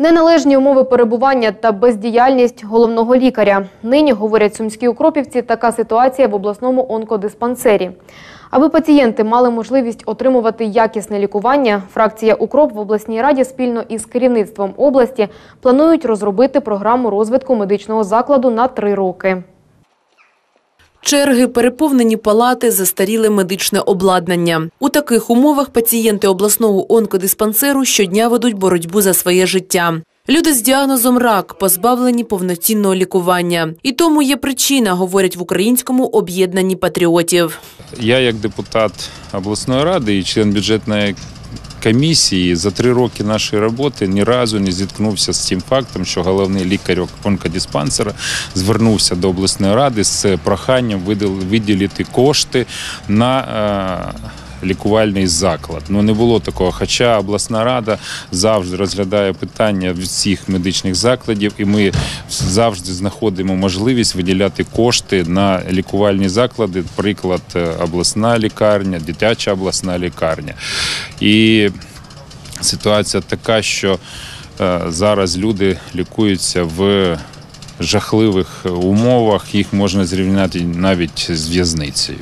Неналежні умови перебування та бездіяльність головного лікаря. Нині, говорять сумські укропівці, така ситуація в обласному онкодиспансері. Аби пацієнти мали можливість отримувати якісне лікування, фракція «Укроп» в обласній раді спільно із керівництвом області планують розробити програму розвитку медичного закладу на три роки. Черги, переповнені палати, застаріле медичне обладнання. У таких умовах пацієнти обласного онкодиспансеру щодня ведуть боротьбу за своє життя. Люди з діагнозом рак позбавлені повноцінного лікування. І тому є причина, говорять в українському об'єднанні патріотів. Я, як депутат обласної ради і член бюджетної комісії, за три роки нашої роботи ні разу не зіткнувся з цим фактом, що головний лікар онкодиспансера звернувся до обласної ради з проханням виділ- виділити кошти на. Лікувальний заклад. Ну не було такого. Хоча обласна рада завжди розглядає питання всіх медичних закладів, і ми завжди знаходимо можливість виділяти кошти на лікувальні заклади. Приклад, е, обласна лікарня, дитяча обласна лікарня. І ситуація така, що е, зараз люди лікуються в жахливих умовах. Їх можна зрівняти навіть з в'язницею.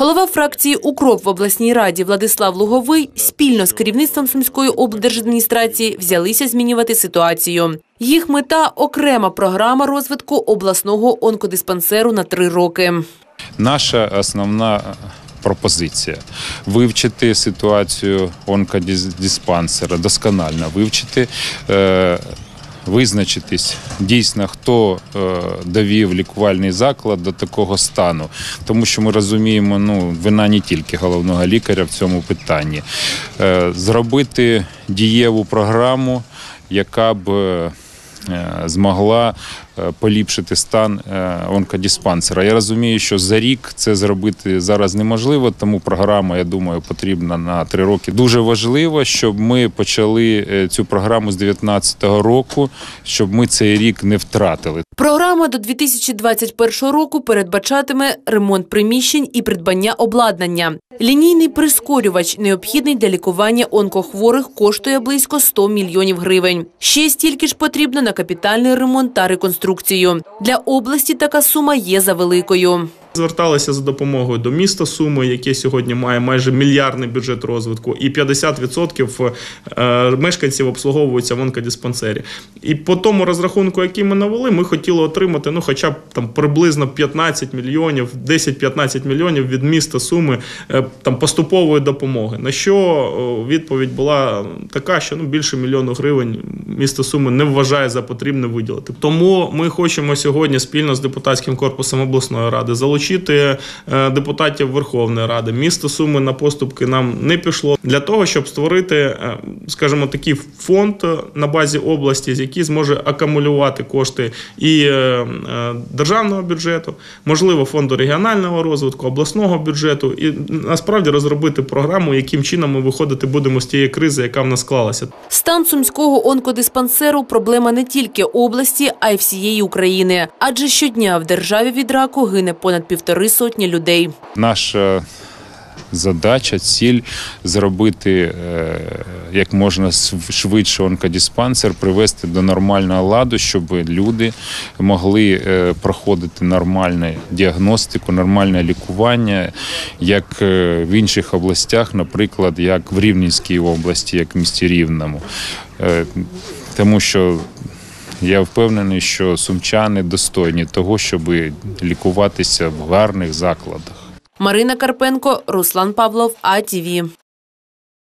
Голова фракції «Укроп» в обласній раді Владислав Луговий спільно з керівництвом Сумської облдержадміністрації взялися змінювати ситуацію. Їх мета – окрема програма розвитку обласного онкодиспансеру на три роки. Наша основна пропозиція вивчити ситуацію онкодиспансера, досконально вивчити. Е- Визначитись дійсно, хто е, довів лікувальний заклад до такого стану, тому що ми розуміємо, ну вина не тільки головного лікаря в цьому питанні. Е, зробити дієву програму, яка б е, змогла поліпшити стан е, онкодиспансера. Я розумію, що за рік це зробити зараз неможливо, тому програма, я думаю, потрібна на три роки. Дуже важливо, щоб ми почали е, цю програму з 2019 року, щоб ми цей рік не втратили. Програма до 2021 року передбачатиме ремонт приміщень і придбання обладнання. Лінійний прискорювач, необхідний для лікування онкохворих, коштує близько 100 мільйонів гривень. Ще стільки ж потрібно на капітальний ремонт та реконструкцію. Для області така сума є завеликою. Зверталися за допомогою до міста Суми, яке сьогодні має майже мільярдний бюджет розвитку, і 50% е, мешканців обслуговуються в онкодиспансері. І по тому розрахунку, який ми навели, ми хотіли отримати ну, хоча б там приблизно 15 мільйонів, 10-15 мільйонів від міста Суми е, там поступової допомоги. На що відповідь була така, що ну більше мільйону гривень місто Суми не вважає за потрібне виділити. Тому ми хочемо сьогодні спільно з депутатським корпусом обласної ради залучити е, депутатів Верховної Ради. Місто Суми на поступки нам не пішло для того, щоб створити, е, скажімо, такий фонд на базі області, який зможе акумулювати кошти і е, державного бюджету, можливо, фонду регіонального розвитку, обласного бюджету, і насправді розробити програму, яким чином ми виходити будемо з тієї кризи, яка в нас склалася. Стан сумського онкодиспансеру – проблема не тільки області, а й всієї України. Адже щодня в державі від раку гине понад півтори сотні людей. Наша задача, ціль зробити е, як можна швидше онкодиспансер, привести до нормального ладу, щоб люди могли е, проходити нормальну діагностику, нормальне лікування, як е, в інших областях, наприклад, як в Рівненській області, як в місті Рівному. Е, Тому що я впевнений, що сумчани достойні того, щоб лікуватися в гарних закладах. Марина Карпенко, Руслан Павлов, АТВ.